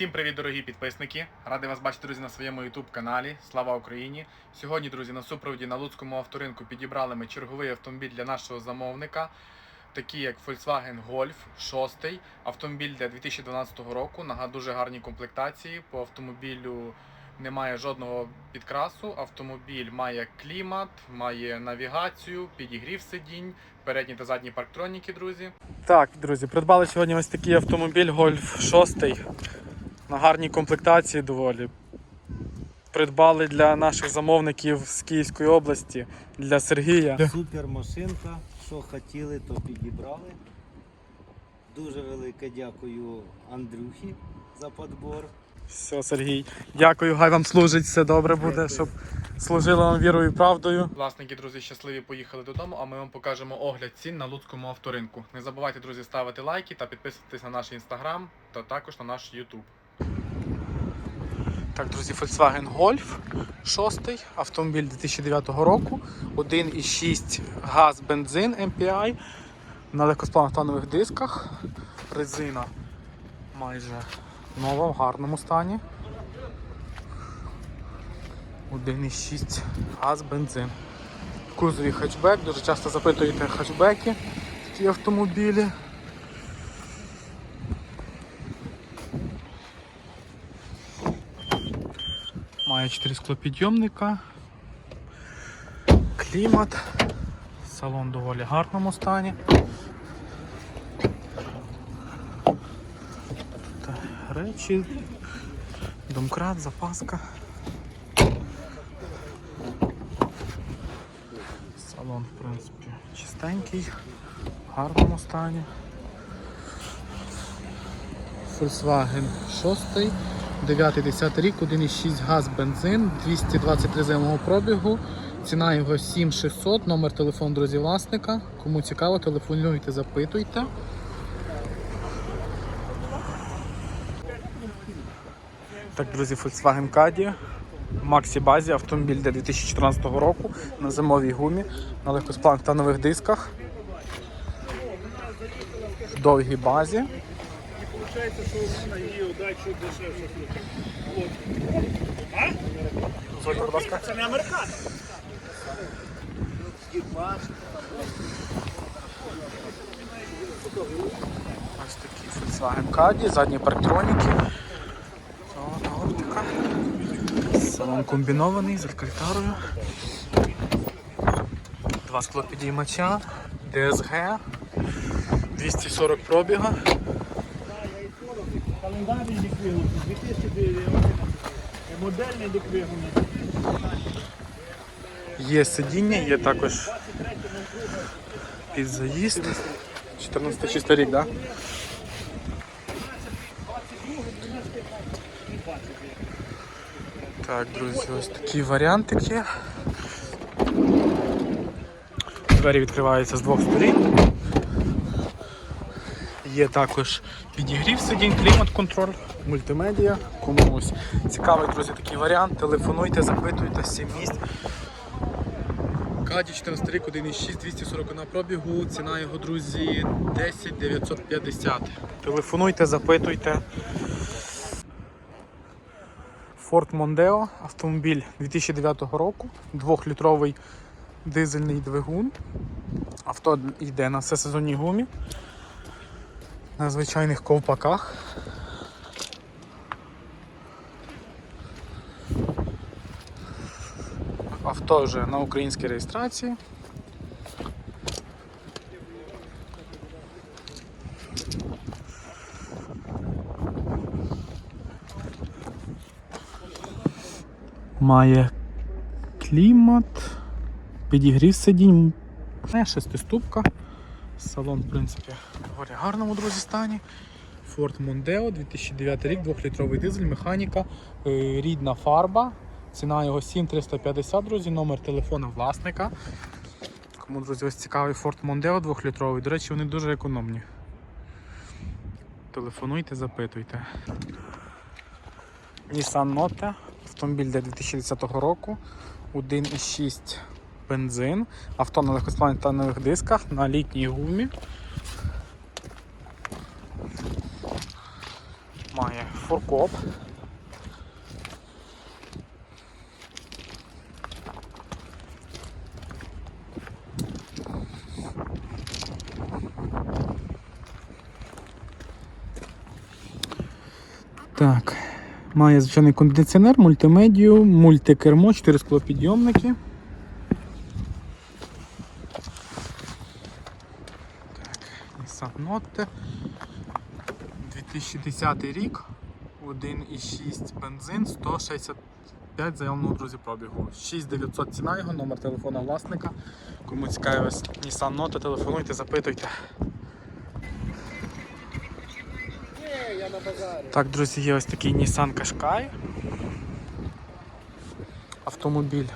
Всім привіт, дорогі підписники! Радий вас бачити, друзі, на своєму YouTube каналі. Слава Україні! Сьогодні, друзі, на супроводі на Луцькому авторинку підібрали ми черговий автомобіль для нашого замовника, такий як Volkswagen Golf 6. Автомобіль для 2012 року. На дуже гарній комплектації. По автомобілю немає жодного підкрасу. Автомобіль має клімат, має навігацію, підігрів сидінь, передні та задні парктроніки, друзі. Так, друзі, придбали сьогодні ось такий автомобіль Golf 6 на гарній комплектації доволі. Придбали для наших замовників з Київської області, для Сергія. Супер машинка, що хотіли, то підібрали. Дуже велике дякую Андрюхі за подбор. Все, Сергій. Дякую, хай вам служить, все добре буде, Дякую. щоб служило вам вірою і правдою. Власники, друзі, щасливі поїхали додому, а ми вам покажемо огляд цін на Луцькому авторинку. Не забувайте, друзі, ставити лайки та підписуватись на наш інстаграм та також на наш Ютуб. Так, друзі, Volkswagen Golf 6, автомобіль 2009 року, 1,6 газ, бензин MPI на легкосплавних тонових дисках. Резина майже нова, в гарному стані. 1,6 газ, бензин. Кузові хетчбек, дуже часто запитуєте хетчбеки, такі автомобілі. 4 склопідйомника, клімат, салон в доволі гарному стані. Та речі, домкрат, запаска. Салон, в принципі, чистенький, в гарному стані. Volkswagen 6, 9-10 рік, 1,6 газ, бензин, 223 земного пробігу. Ціна його 7600, номер телефону друзі власника. Кому цікаво, телефонуйте, запитуйте. Так, друзі, Volkswagen Caddy. Максі базі, автомобіль для 2014 року на зимовій гумі, на легкосплавних та нових дисках. Довгій базі. Дозвольте, будь ласка. Це не американець. Ось такий Volkswagen Caddy, задні парктроніки. Оптика. Салон комбінований з алькантарою. Два склопідіймача, DSG, 240 пробіга. Рік виготовлений, 2011. Модельний виготовлений. Є сидіння, є також під заїзд. 14 чистий рік, так? Да? Так, друзі, ось такі варіантики. Двері відкриваються з двох сторін. Є також підігрів сидінь, клімат-контроль, мультимедіа. Комусь цікавий, друзі, такий варіант. Телефонуйте, запитуйте 7 місць. Каді 14 рік, 1,6, 240 на пробігу. Ціна його, друзі, 10 950. Телефонуйте, запитуйте. Ford Mondeo, автомобіль 2009 року, 2-літровий дизельний двигун. Авто йде на всесезонній гумі, на звичайних ковпаках. Авто вже на українській реєстрації. Має клімат, підігрів сидінь, шестиступка. Салон, в принципі, в гарному друзі стані. Ford Mondeo 2009 рік, 2-літровий дизель, механіка, е, рідна фарба. Ціна його 7350, друзі, номер телефону власника. Кому, друзі, ось цікавий Ford Mondeo 2-літровий. До речі, вони дуже економні. Телефонуйте, запитуйте. Nissan Note, автомобіль для 2010 року, 1,6 бензин, авто на легкосплавних та нових дисках на літній гумі. Має форкоп. Так, має звичайний кондиціонер, мультимедію, мультикермо, 4 склопідйомники. Так, Nissan Note. 2010 рік, 1,6 бензин, 165 заявленого друзі пробігу. 6900 ціна його, номер телефона власника. Кому цікавий ось Nissan Note, телефонуйте, запитуйте. Так, друзі, є ось такий Nissan Qashqai. Автомобіль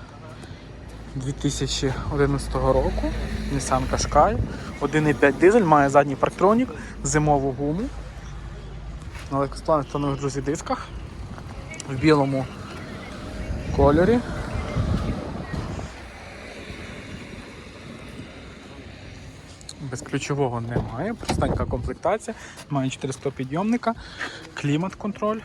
2011 року. Nissan Qashqai. 1,5 дизель, має задній парктронік, зимову гуму. На легкосплавних тонових друзі дисках. В білому кольорі. Безключового немає, простенька комплектація, має 400 підйомника, клімат-контроль.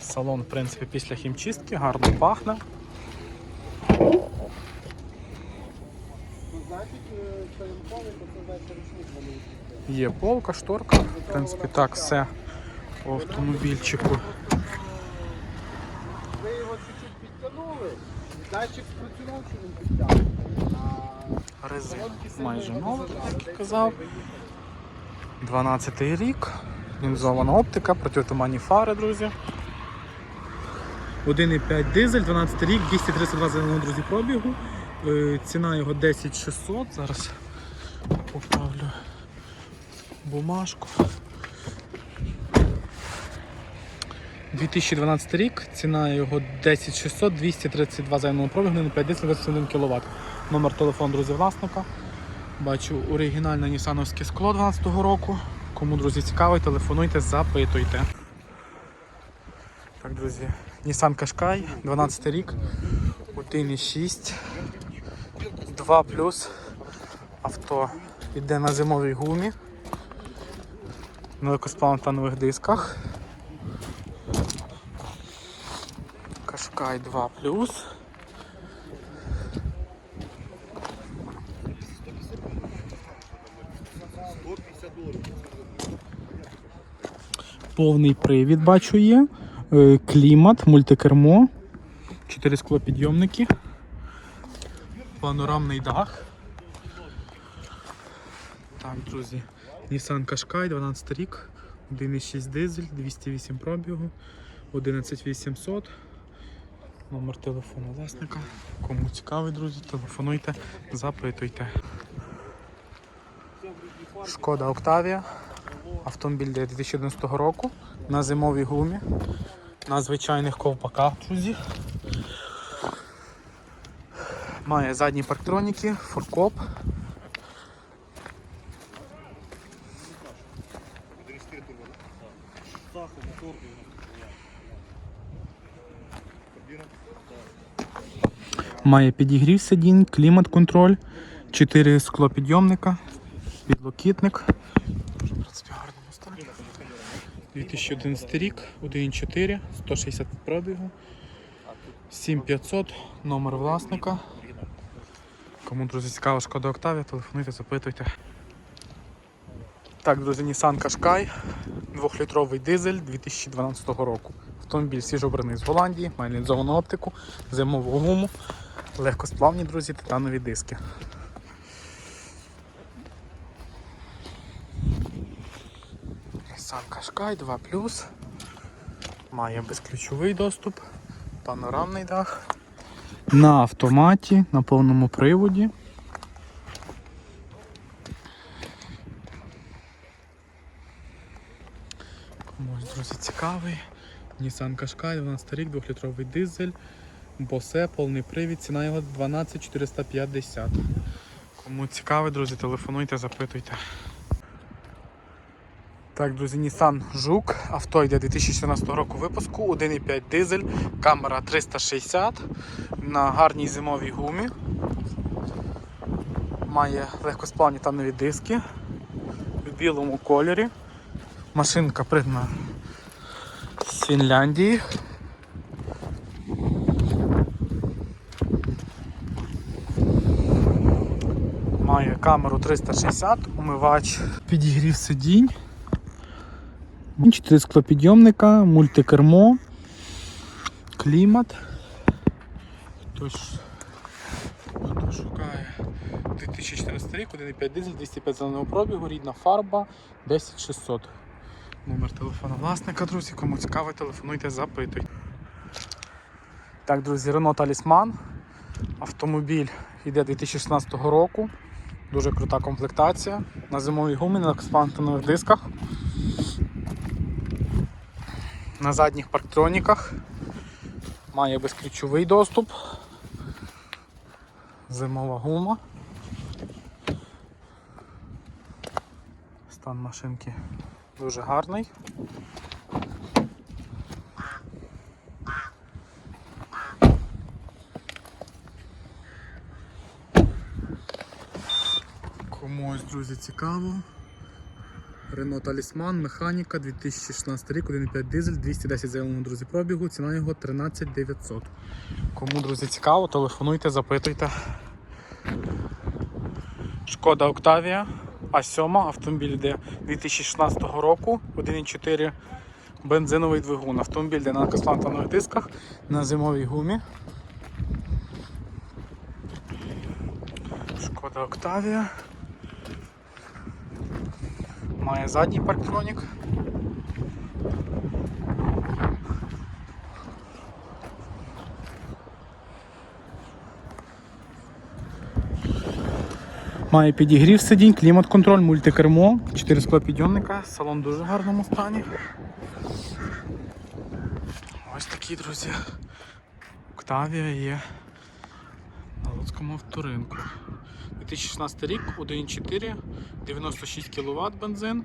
Салон, в принципі, після хімчистки, гарно пахне. Є полка, шторка. В принципі, так, все у автомобільчику. Ви його чуть-чуть підтягнули, датчик спрацював, чи він підтягнув. Резина майже нова, як я казав. 12 рік. Лінзована оптика, протитуманні фари, друзі. 1,5 дизель, 12 рік, 232 зеленого, друзі, пробігу. Е, Ціна його 10600. Зараз поправлю бумажку. 2012 рік, ціна його 10600, 232 займного пробігу, на 5 дизель, 21 кВт. Номер телефону, друзі, власника. Бачу оригінальне нісановське скло 12-го року. Кому, друзі, цікавий, телефонуйте, запитуйте. Так, друзі, Nissan Qashqai, 12 рік, 1,6, 2 плюс авто йде на зимовій гумі, на легкосплавно-танових дисках. Qashqai 2 плюс. Повний привід бачу є. Е, Клімат, мультикермо, 4 склопідйомники, панорамний дах. Так, друзі, Nissan Qashqai, 12 рік, 1,6 дизель, 208 пробігу, 11800. Номер телефону власника. Кому цікавий, друзі, телефонуйте, запитуйте. Шкода Октавія. Автомобіль 2011 року на зимовій гумі, на звичайних ковпаках, друзі. Має задні парктроніки, форкоп. Має підігрів сидінь, клімат-контроль, 4 склопідйомника, підлокітник. Дуже, в принципі, в гарному стані. 2011 рік, 1.4, 160 пробігу, 7500, номер власника. Кому, друзі, цікава шкода Октавія, телефонуйте, запитуйте. Так, друзі, Nissan Qashqai, 2-літровий дизель 2012 року. Автомобіль свіжобраний з Голландії, має лінзовану оптику, зимову гуму, легкосплавні, друзі, титанові диски. Nissan Qashqai 2 Має безключовий доступ, панорамний дах. На автоматі, на повному приводі. Комусь, друзі, цікавий. Nissan Qashqai, 12 рік, 2-літровий дизель. Босе, повний привід, ціна його 12450. Кому цікавий, друзі, телефонуйте, запитуйте. Так, друзі, Nissan Жук. Авто йде 2014 року випуску, 1,5 дизель, камера 360 на гарній зимовій гумі. Має легкосплавні танові диски. в білому кольорі. Машинка придна з Фінляндії. Має камеру 360, умивач, підігрів сидінь. Чотири склопідйомника, мультикермо, клімат. Хтось хто шукає 2014 рік, 1,5 дизель, 205 зеленого пробігу, рідна фарба 10600. Номер телефону власника, друзі, кому цікаво, телефонуйте, запитуйте. Так, друзі, Renault Talisman. Автомобіль йде 2016 року. Дуже крута комплектація. На зимовій гумі, на експансивних дисках. На задніх парктроніках. Має безключовий доступ. Зимова гума. Стан машинки дуже гарний. Комусь, друзі, цікаво. Renault Talisman, механіка 2016 рік, 1,5 дизель, 210 заявленого, друзі, пробігу, ціна його 13 900. Кому, друзі, цікаво, телефонуйте, запитуйте. Шкода Octavia А7, автомобіль йде 2016 року, 1,4 бензиновий двигун. Автомобіль йде на каслантанових дисках, на зимовій гумі. Шкода Октавія. Має задній парктронік. Має підігрів сидінь, клімат-контроль, мультикермо, 4 склопідйомника, салон в дуже гарному стані. Ось такі, друзі. Октавія є на Луцькому авторинку. 2016 рік, 1,4, 96 кВт бензин,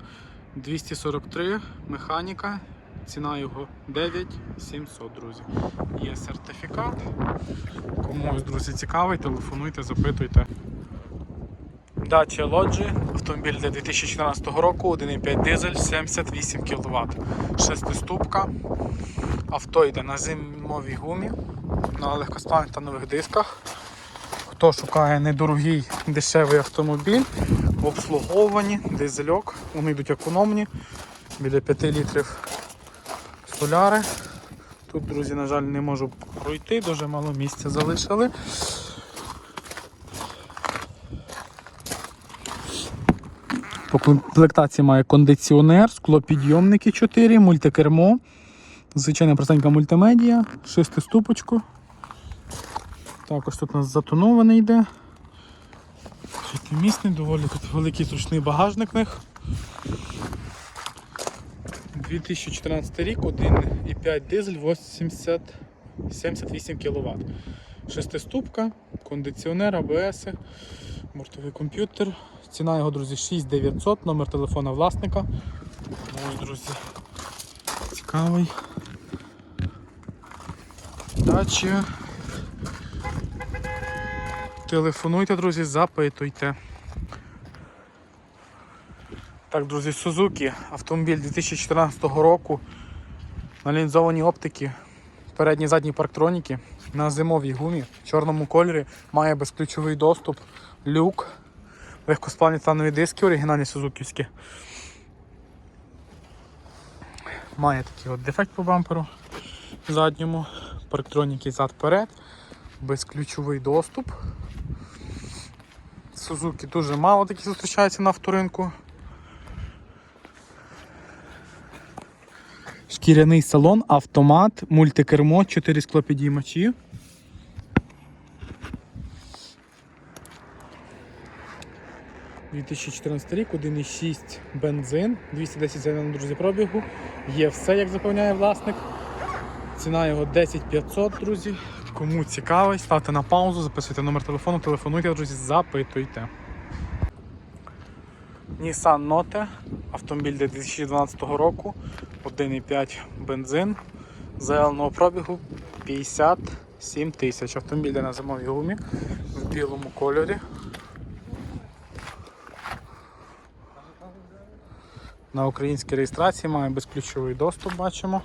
243 механіка, ціна його 9700, друзі. Є сертифікат. Комусь, друзі, цікавий, телефонуйте, запитуйте. Dacia Logi, автомобіль для 2014 року, 1,5 дизель, 78 кВт. Шестиступка. Авто йде на зимовій гумі, на легкосплавних та нових дисках. Хто шукає недорогий дешевий автомобіль, в обслуговуванні, дизельок, вони йдуть економні, біля 5 літрів соляри. Тут, друзі, на жаль, не можу пройти, дуже мало місця залишили. По комплектації має кондиціонер, склопідйомники 4, мультикермо, звичайна простенька мультимедія, шестиступочку. Також тут у нас затонований йде. Шестимісний, доволі тут великий зручний багажник в них. 2014 рік, 1,5 дизель, 80, 78 кВт. Шестиступка, кондиціонер, АБС, бортовий комп'ютер. Ціна його, друзі, 6900, номер телефона власника. Ось, друзі, цікавий. Дача. Телефонуйте, друзі, запитуйте. Так, друзі, Suzuki, автомобіль 2014 року. На лінзованій оптики, передні задні парктроніки, на зимовій гумі, в чорному кольорі, має безключовий доступ, люк, легкосплавні титанові диски, оригінальні сузуківські. Має такий от дефект по бамперу задньому, парктроніки зад-перед, безключовий доступ. Сузуки дуже мало такі зустрічаються на авторинку. Шкіряний салон, автомат, мультикермо, 4 склопідіймачі. – 2014 рік, 1,6 бензин, 210 зеленого друзі пробігу. Є все, як запевняє власник. Ціна його 10 500, друзі. Кому цікавий, ставте на паузу, записуйте номер телефону, телефонуйте, друзі, запитуйте. Nissan Note, автомобіль для 2012 року, 1,5 бензин, зеленого пробігу 57 тисяч. Автомобіль на зимовій гумі в білому кольорі. На українській реєстрації має безключовий доступ, бачимо.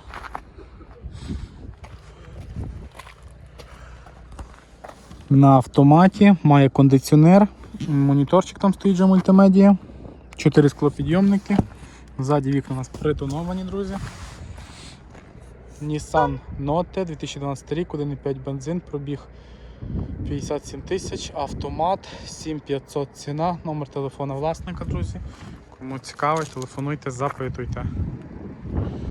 На автоматі має кондиціонер, моніторчик там стоїть вже мультимедія, 4 склопідйомники. Ззаді вікна у нас притоновані, друзі. Nissan Note 2012 рік, 1,5 бензин, пробіг 57 тисяч, автомат, 7500 ціна, номер телефона власника, друзі. Кому цікавий, телефонуйте, запитуйте.